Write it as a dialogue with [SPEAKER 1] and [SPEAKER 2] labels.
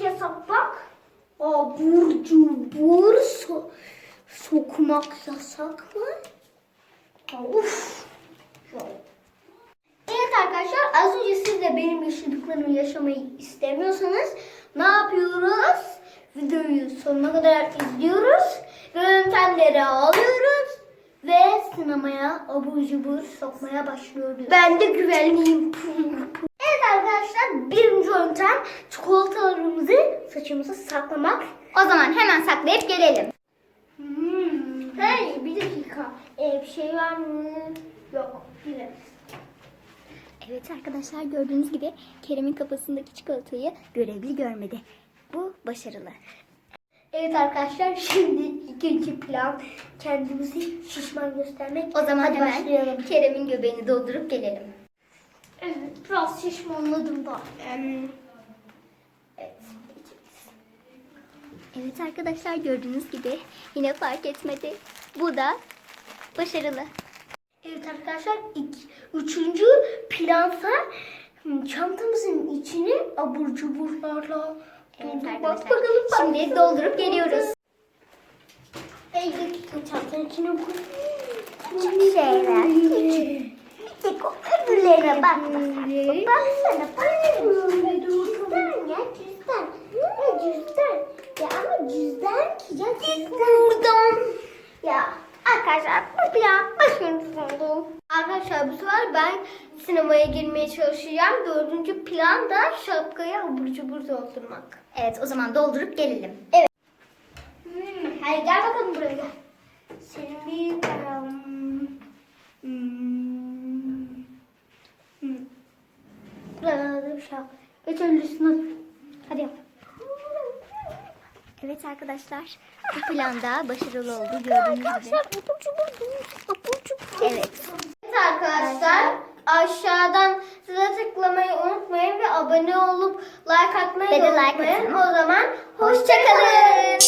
[SPEAKER 1] yasak bak. Abur cubur so- sokmak yasak mı? Of. Evet arkadaşlar az önce siz de benim yaşadıklarımı yaşamayı istemiyorsanız ne yapıyoruz? Videoyu sonuna kadar izliyoruz. Yöntemleri alıyoruz ve sinemaya abur cubur sokmaya başlıyoruz. Ben de güvenliyim. Evet arkadaşlar yöntem çikolatalarımızı saçımıza saklamak.
[SPEAKER 2] O zaman hemen saklayıp gelelim.
[SPEAKER 1] Hmm. Hey bir dakika. Ee, bir şey var mı? Yok. Bilemeyiz.
[SPEAKER 2] Evet arkadaşlar gördüğünüz gibi Kerem'in kafasındaki çikolatayı görevli görmedi. Bu başarılı.
[SPEAKER 1] Evet arkadaşlar şimdi ikinci plan kendimizi şişman göstermek.
[SPEAKER 2] O zaman
[SPEAKER 1] Hadi
[SPEAKER 2] hemen
[SPEAKER 1] başlayalım.
[SPEAKER 2] Kerem'in göbeğini doldurup gelelim.
[SPEAKER 1] Evet biraz şişmanladım da. Em, Evet
[SPEAKER 2] arkadaşlar gördüğünüz gibi yine fark etmedi. Bu da başarılı.
[SPEAKER 1] Evet arkadaşlar ilk, üçüncü plansa hmm, çantamızın içini abur cuburlarla
[SPEAKER 2] Evet
[SPEAKER 1] doldurmak.
[SPEAKER 2] arkadaşlar.
[SPEAKER 1] bakalım. bak.
[SPEAKER 2] Şimdi doldurup geliyoruz.
[SPEAKER 1] Dakika çantanın içine koy.
[SPEAKER 2] Küçük şeyler, küçük. O öbürlerine bak.
[SPEAKER 1] Baksana böyle cüzdan ya Bu sefer ben sinemaya girmeye çalışacağım. Dördüncü plan da şapkaya abur cubur doldurmak.
[SPEAKER 2] Evet o zaman doldurup gelelim.
[SPEAKER 1] Hmm, hadi gel bakalım buraya gel. Senin bir param. Hmm. Hmm. Burada bir yok. Geç önce üstüne dur. Hadi yap.
[SPEAKER 2] Evet arkadaşlar bu planda başarılı oldu gördüğünüz gibi. Evet.
[SPEAKER 1] Evet arkadaşlar aşağıdan size tıklamayı unutmayın ve abone olup like atmayı
[SPEAKER 2] Ve de
[SPEAKER 1] da
[SPEAKER 2] like
[SPEAKER 1] unutmayın.
[SPEAKER 2] atın.
[SPEAKER 1] O zaman hoşçakalın.